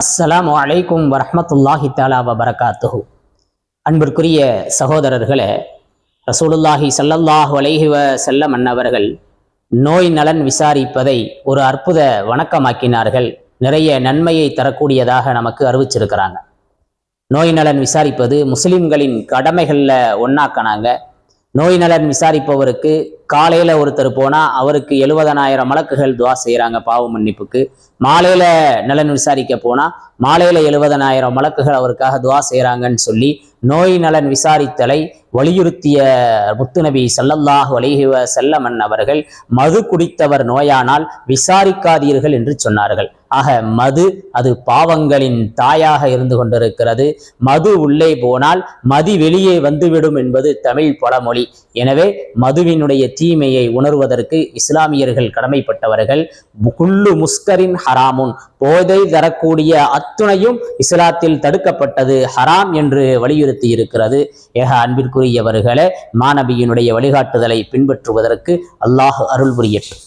அஸ்ஸலாமு அலைக்கும் வரமத்துல்லாஹி தாலா வபரகாத்துஹு. அன்பிற்குரிய சகோதரர்களே ரசூலுல்லாஹி ஸல்லல்லாஹு அலைஹி செல்ல மன்னவர்கள் நோய் நலன் விசாரிப்பதை ஒரு அற்புத வணக்கமாக்கினார்கள். நிறைய நன்மையை தரக்கூடியதாக நமக்கு அறிவிச்சிருக்கிறாங்க. நோய் நலன் விசாரிப்பது முஸ்லிம்களின் கடமைகளில் ஒன்னாக்கினாங்க நோய் நலன் விசாரிப்பவருக்கு காலையில் ஒருத்தர் போனால் அவருக்கு எழுபதனாயிரம் மலக்குகள் துவா செய்கிறாங்க பாவ மன்னிப்புக்கு. மாலையில் நலன் விசாரிக்க போனால் மாலையில் எழுபதனாயிரம் மலக்குகள் அவருக்காக துவா செய்கிறாங்கன்னு சொல்லி நோய் நலன் விசாரித்தலை வலியுறுத்திய முத்துநபி ஸல்லல்லாஹு அலைஹி செல்லமன் அவர்கள் மது குடித்தவர் நோயானால் விசாரிக்காதீர்கள் என்று சொன்னார்கள். ஆக மது அது பாவங்களின் தாயாக இருந்து கொண்டிருக்கிறது. மது உள்ளே போனால் மதி வெளியே வந்துவிடும் என்பது தமிழ் பழமொழி. எனவே மதுவினுடைய தீமையை உணர்வதற்கு இஸ்லாமியர்கள் கடமைப்பட்டவர்கள். குல்லு முஸ்கரின் ஹராமுன். போதை தரக்கூடிய அத்துணையும் இஸ்லாத்தில் தடுக்கப்பட்டது ஹராம் என்று வலியுறுத்தி இருக்கிறது ஏக அன்பிற்குரியவர்களே மாணவியினுடைய வழிகாட்டுதலை பின்பற்றுவதற்கு அல்லாஹ் அருள் புரியட்டும்